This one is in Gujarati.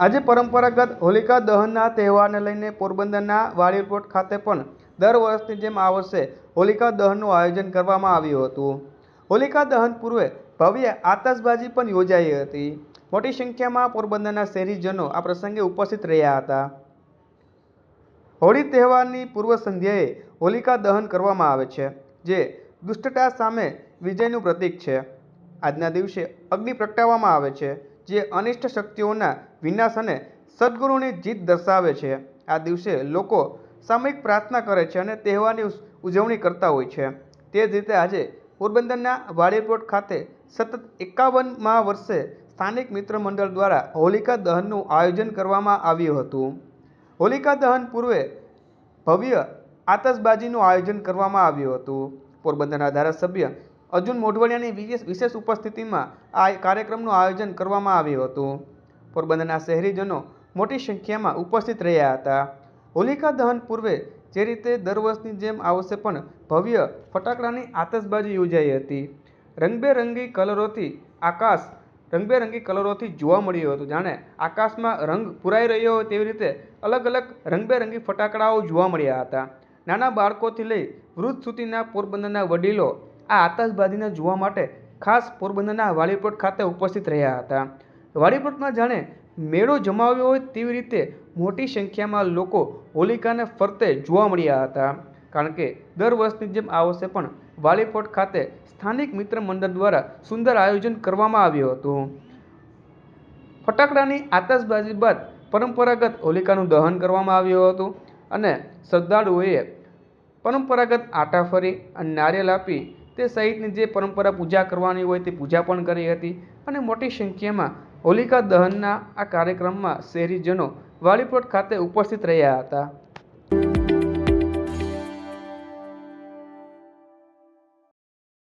આજે પરંપરાગત હોલિકા દહનના તહેવારને લઈને પોરબંદરના વાડીપોટ ખાતે પણ દર વર્ષની જેમ આ વર્ષે હોલિકા દહનનું આયોજન કરવામાં આવ્યું હતું. હોલિકા દહન પૂર્વે ભવ્ય આતશબાજી પણ યોજાઈ હતી. મોટી સંખ્યામાં પોરબંદરના શહેરીજનો આ પ્રસંગે ઉપસ્થિત રહ્યા હતા. હોળી તહેવારની પૂર્વ સંધ્યાએ હોલિકા દહન કરવામાં આવે છે, જે દુષ્ટતા સામે વિજયનું પ્રતીક છે. આજના દિવસે અગ્નિ પ્રગટાવવામાં આવે છે. જે અનિષ્ટ શક્તિઓના વિનાશ અને સદગુરુની જીત દર્શાવે છે. આ દિવસે લોકો સામૂહિક પ્રાર્થના કરે છે અને તહેવારની ઉજવણી કરતા હોય છે. તે જ રીતે આજે પોરબંદરના વાડીપોટ ખાતે સતત એકાવનમાં વર્ષે સ્થાનિક મિત્ર મંડળ દ્વારા હોલિકા દહનનું આયોજન કરવામાં આવ્યું હતું. હોલિકા દહન પૂર્વે ભવ્ય આતશબાજીનું આયોજન કરવામાં આવ્યું હતું. પોરબંદરના ધારાસભ્ય અર્જુન મોઢવાડિયાની વિશેષ વિશેષ ઉપસ્થિતિમાં આ કાર્યક્રમનું આયોજન કરવામાં આવ્યું હતું. પોરબંદરના શહેરીજનો મોટી સંખ્યામાં ઉપસ્થિત રહ્યા હતા. હોલિકા દહન પૂર્વે જે રીતે દર વર્ષની જેમ આ વર્ષે પણ ભવ્ય ફટાકડાની આતશબાજી યોજાઈ હતી. રંગબેરંગી કલરોથી આકાશ, રંગબેરંગી કલરોથી જોવા મળ્યું હતું. જાણે આકાશમાં રંગ પુરાઈ રહ્યો હોય તેવી રીતે અલગ અલગ રંગબેરંગી ફટાકડાઓ જોવા મળ્યા હતા. નાના બાળકોથી લઈ વૃદ્ધ સુધીના પોરબંદરના વડીલો આ આતશબાજીને જોવા માટે ખાસ પોરબંદરના વાલીપોટ ખાતે ઉપસ્થિત રહ્યા હતા. વાડીપોટમાં જાણે મેળો જમાવ્યો હોય તેવી રીતે મોટી સંખ્યામાં લોકો હોલિકાને ફરતે જોવા મળ્યા હતા. કારણ કે દર વર્ષની જેમ આ વર્ષે પણ વાલીપોટ ખાતે સ્થાનિક મિત્ર મંડળ દ્વારા સુંદર આયોજન કરવામાં આવ્યું હતું. ફટાકડાની આતશબાજી બાદ પરંપરાગત હોલિકાનું દહન કરવામાં આવ્યું હતું અને શ્રદ્ધાળુઓએ પરંપરાગત આટા ફરી અને નારિયેલ આપી તે સહિતની જે પરંપરા પૂજા કરવાની હોય તે પૂજા પણ કરી હતી અને મોટી સંખ્યામાં હોલિકા દહનના આ કાર્યક્રમમાં શહેરીજનો વાડીપ્લોટ ખાતે ઉપસ્થિત રહ્યા હતા.